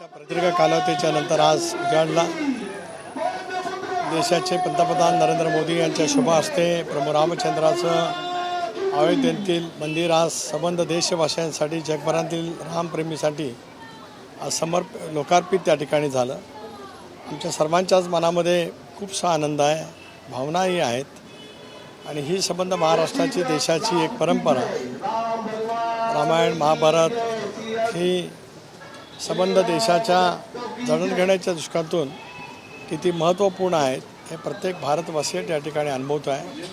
प्रदीर्घ कालावधीच्या नंतर आज उजाडला. देशाचे पंतप्रधान नरेंद्र मोदी यांच्या शुभ हस्ते प्रभू रामचंद्राचं अयोध्येतील मंदिर आज संबंध देशवासियांसाठी जगभरातील रामप्रेमीसाठी आज समर्प लोकार्पित त्या ठिकाणी झालं. आमच्या सर्वांच्याच मनामध्ये खूपसा आनंद आहे भावनाही आहेत. आणि ही संबंध महाराष्ट्राची देशाची एक परंपरा. रामायण महाभारत ही संबंध देशाच्या जडणघडण्याच्या दृष्टीतून किती महत्त्वपूर्ण आहेत हे प्रत्येक भारतवासी त्या ठिकाणी अनुभवतो आहे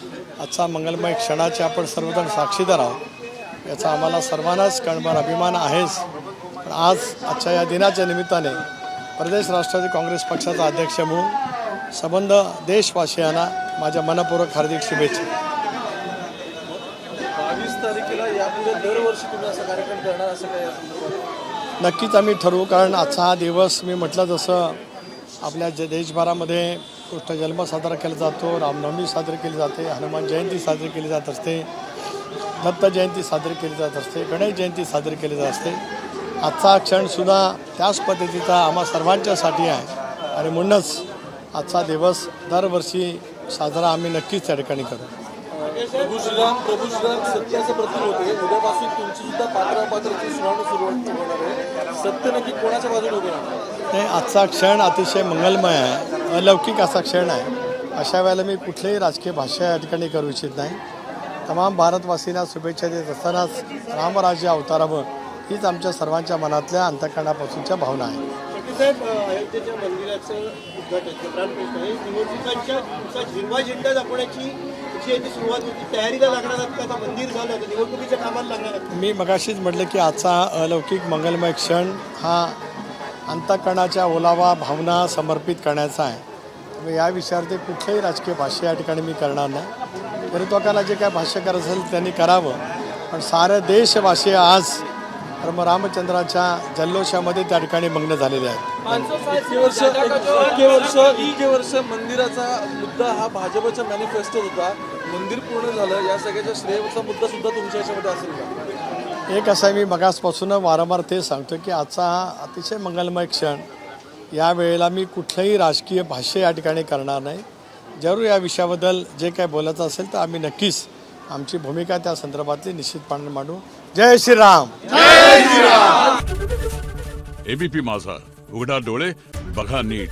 आजचा मंगलमय क्षणाचे आपण सर्वजण साक्षीदार आहोत. याचा आम्हाला सर्वांनाच कणभर अभिमान आहेच. पण आज आजच्या या दिनाच्या निमित्ताने प्रदेश राष्ट्रवादी काँग्रेस पक्षाचा अध्यक्ष म्हणून संबंध देशवासियांना माझ्या मनपूर्वक हार्दिक शुभेच्छा. बावीस तारखेला यापुढे दरवर्षी तुम्ही असा कार्यक्रम करणार असं काही नक्कीच आम्ही ठरवू कारण आजचा हा दिवस मी म्हटलं जसं आपल्या ज देशभरामध्ये कृष्ण जन्म साजरा केला जातो रामनवमी साजरी केली जाते हनुमान जयंती साजरी केली जात असते दत्त जयंती साजरी केली जात असते गणेश जयंती साजरी केली जात असते. आजचा क्षणसुद्धा त्याच पद्धतीचा आम्हा सर्वांच्यासाठी आहे. आणि म्हणूनच आजचा दिवस दरवर्षी साजरा आम्ही नक्कीच त्या ठिकाणी करू. प्रभू श्रीराम प्रभू श्रीराम सत्याचं प्रतीक होते. उद्यापासून तुमची सुद्धा पात्रापात्राची सुनावणी सुरुवात होणार आहे. सत्य नक्की कोणाच्या बाजूने उभे राहणार? नाही आजचा क्षण अतिशय मंगलमय आहे. अलौकिक असा क्षण आहे. अशा वेळेला मी कुठलेही राजकीय भाष्य या ठिकाणी करू इच्छित नाही. तमाम भारतवासींना शुभेच्छा देत असतानाच रामराज्य अवतारावं हीच आमच्या सर्वांच्या मनातल्या अंतकरणापासूनच्या भावना आहे साहेब अयोध्येच्या मंदिराचं उद्घाटन प्राणप्रतिष्ठा हे निवडणुकांच्या झेंडा दाखवण्याची जी सुरुवात होती. तयारीला लागणार आहात का? आता मंदिर झालं तर निवडणुकीच्या कामाला लागणार आहात. मी मगाशीच म्हटलं की आजचा हा अलौकिक मंगलमय क्षण हा अंतकरणाच्या ओलावा भावना समर्पित करण्याचा आहे. त्यामुळे या विषयावरती कुठलंही राजकीय भाष्य या ठिकाणी मी करणार नाही. विरोधकांना जे काय भाष्य करत असेल त्यांनी करावं. पण सारे देशवासी आज रामचंद्राच्या जल्लोषामध्ये त्या ठिकाणी मग्न झालेले आहेत. इतके वर्ष इतके वर्ष इतके वर्ष मंदिराचा मुद्दा हा भाजपच्या मॅनिफेस्टो होता. मंदिर पूर्ण झालं या सगळ्याच्या श्रेयचा मुद्दा सुद्धा तुमच्या याच्यामध्ये असेल का? एक असं आहे मी मगासपासून वारंवार ते सांगतो की आजचा हा अतिशय मंगलमय क्षण या वेळेला मी कुठलंही राजकीय भाष्य या ठिकाणी करणार नाही. जरूर या विषयाबद्दल जे काय बोलायचं असेल तर आम्ही नक्कीच आमची भूमिका त्या संदर्भातली निश्चितपणे मांडू. जय श्रीराम. एबीपी माझा. उघडा डोळे बघा नीट.